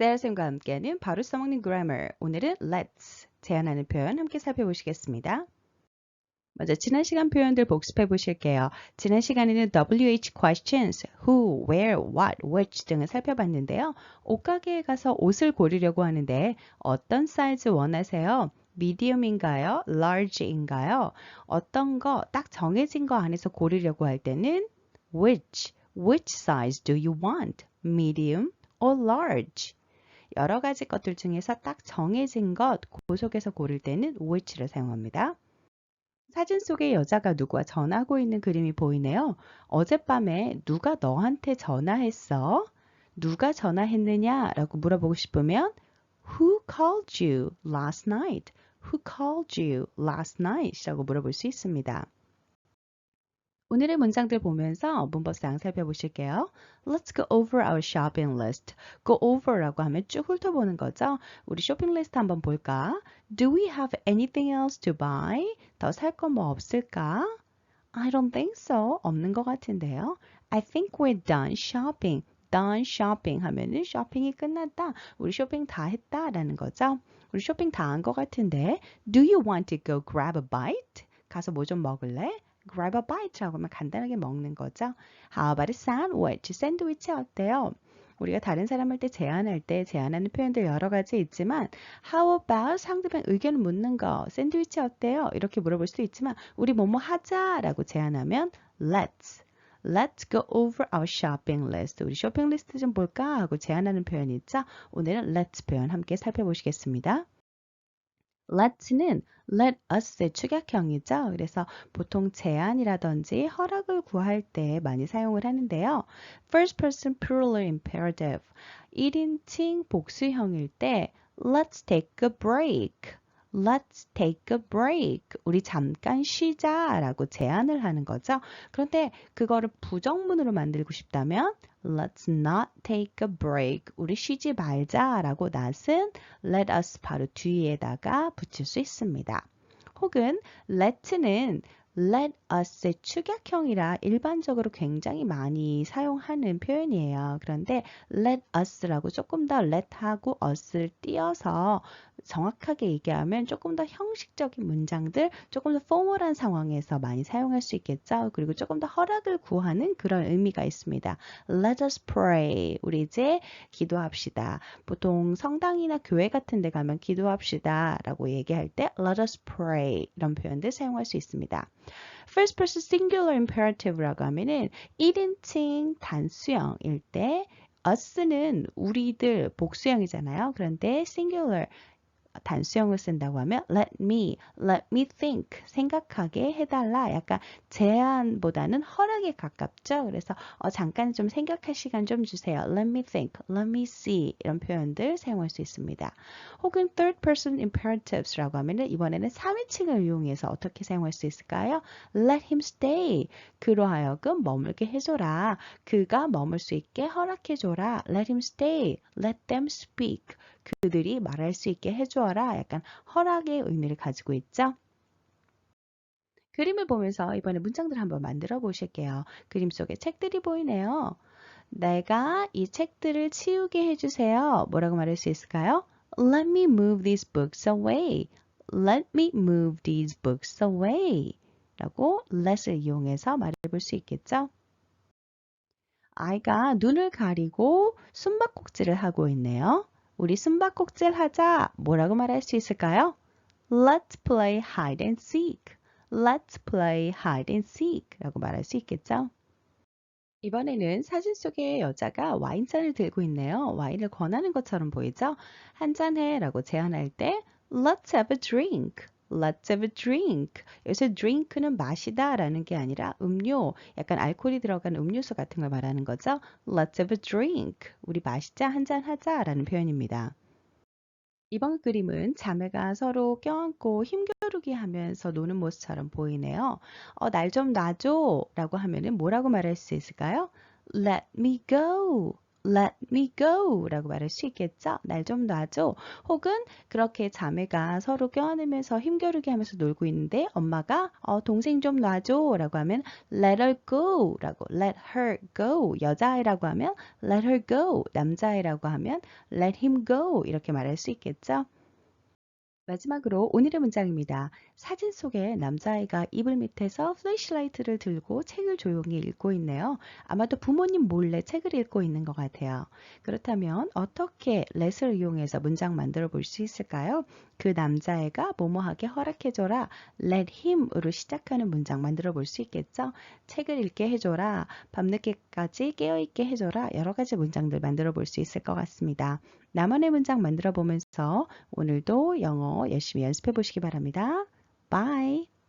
셀 쌤과 함께하는 바로 써먹는 grammar. 오늘은 let's 제안하는 표현 함께 살펴보시겠습니다. 먼저 지난 시간 표현들 복습해 보실게요. 지난 시간에는 WH questions, who, where, what, which 등을 살펴봤는데요. 옷가게에 가서 옷을 고르려고 하는데 어떤 사이즈 원하세요? medium인가요? large인가요? 어떤 거 딱 정해진 거 안에서 고르려고 할 때는 which, which size do you want? medium or large? 여러 가지 것들 중에서 딱 정해진 것, 그 속에서 고를 때는 which를 사용합니다. 사진 속의 여자가 누구와 전화하고 있는 그림이 보이네요. 어젯밤에 누가 너한테 전화했어? 누가 전화했느냐? 라고 물어보고 싶으면 Who called you last night? Who called you last night? 라고 물어볼 수 있습니다. 오늘의 문장들 보면서 문법상 살펴보실게요. Let's go over our shopping list. Go over라고 하면 쭉 훑어보는 거죠. 우리 쇼핑 리스트 한번 볼까? Do we have anything else to buy? 더 살 거 뭐 없을까? I don't think so. 없는 것 같은데요. I think we're done shopping. done shopping 하면은 쇼핑이 끝났다. 우리 쇼핑 다 했다라는 거죠. 우리 쇼핑 다 한 것 같은데 Do you want to go grab a bite? 가서 뭐 좀 먹을래? Grab a bite라고 하면 간단하게 먹는 거죠. How about a sandwich? 샌드위치 어때요? 우리가 다른 사람한테 제안할 때 제안하는 표현들 여러 가지 있지만 How about 상대방 의견을 묻는 거 샌드위치 어때요? 이렇게 물어볼 수도 있지만 우리 뭐뭐 하자라고 제안하면 Let's Let's go over our shopping list. 우리 쇼핑 리스트 좀 볼까 하고 제안하는 표현이 있죠. 오늘은 let's 표현 함께 살펴보시겠습니다. Let's는 let us의 축약형이죠. 그래서 보통 제안이라든지 허락을 구할 때 많이 사용을 하는데요. first person plural imperative 1인칭 복수형일 때 let's take a break Let's take a break. 우리 잠깐 쉬자 라고 제안을 하는 거죠. 그런데 그거를 부정문으로 만들고 싶다면 Let's not take a break. 우리 쉬지 말자 라고 낫은 let us 바로 뒤에다가 붙일 수 있습니다. 혹은 let는 let us의 축약형이라 일반적으로 굉장히 많이 사용하는 표현이에요. 그런데 let us라고 조금 더 let하고 us를 띄어서 정확하게 얘기하면 조금 더 형식적인 문장들, 조금 더 포멀한 상황에서 많이 사용할 수 있겠죠. 그리고 조금 더 허락을 구하는 그런 의미가 있습니다. Let us pray. 우리 이제 기도합시다. 보통 성당이나 교회 같은 데 가면 기도합시다 라고 얘기할 때 Let us pray 이런 표현들 사용할 수 있습니다. First person singular imperative라고 하면은 1인칭 단수형일 때 us는 우리들 복수형이잖아요. 그런데 singular 단수형을 쓴다고 하면 let me, let me think 생각하게 해달라 약간 제안보다는 허락에 가깝죠. 그래서 어, 잠깐 좀 생각할 시간 좀 주세요. let me think, let me see 이런 표현들 사용할 수 있습니다. 혹은 third person imperatives라고 하면 이번에는 3인칭을 이용해서 어떻게 사용할 수 있을까요? let him stay 그로 하여금 머물게 해줘라. 그가 머물 수 있게 허락해줘라. let him stay, let them speak 그들이 말할 수 있게 해주어라 약간 허락의 의미를 가지고 있죠. 그림을 보면서 이번에 문장들 한번 만들어 보실게요. 그림 속에 책들이 보이네요. 내가 이 책들을 치우게 해주세요. 뭐라고 말할 수 있을까요? Let me move these books away. Let me move these books away. 라고 let을 이용해서 말해볼 수 있겠죠? 아이가 눈을 가리고 숨바꼭질을 하고 있네요. 우리 숨바꼭질 하자. 뭐라고 말할 수 있을까요? Let's play hide and seek. Let's play hide and seek 라고 말할 수 있겠죠? 이번에는 사진 속의 여자가 와인잔을 들고 있네요. 와인을 권하는 것처럼 보이죠? 한 잔해 라고 제안할 때 Let's have a drink. Let's have a drink. 여기서 drink는 마시다 라는 게 아니라 음료, 약간 알코올이 들어간 음료수 같은 걸 말하는 거죠. Let's have a drink. 우리 마시자, 한잔 하자 라는 표현입니다. 이번 그림은 자매가 서로 껴안고 힘겨루기 하면서 노는 모습처럼 보이네요. 어, 날 좀 놔줘 라고 하면 은 뭐라고 말할 수 있을까요? Let me go. Let me go 라고 말할 수 있겠죠. 날 좀 놔줘. 혹은 그렇게 자매가 서로 껴안으면서 힘겨루게 하면서 놀고 있는데 엄마가 어, 동생 좀 놔줘 라고 하면 let her go 라고 let her go 여자아이라고 하면 let her go 남자아이라고 하면 let him go 이렇게 말할 수 있겠죠. 마지막으로 오늘의 문장입니다. 사진 속에 남자아이가 이불 밑에서 플래시라이트를 들고 책을 조용히 읽고 있네요. 아마도 부모님 몰래 책을 읽고 있는 것 같아요. 그렇다면 어떻게 let을 이용해서 문장 만들어 볼 수 있을까요? 그 남자애가 뭐뭐하게 허락해줘라 let him으로 시작하는 문장 만들어 볼 수 있겠죠? 책을 읽게 해줘라 밤늦게까지 깨어있게 해줘라 여러 가지 문장들 만들어 볼 수 있을 것 같습니다. 나만의 문장 만들어 보면서 오늘도 영어 열심히 연습해 보시기 바랍니다. Bye!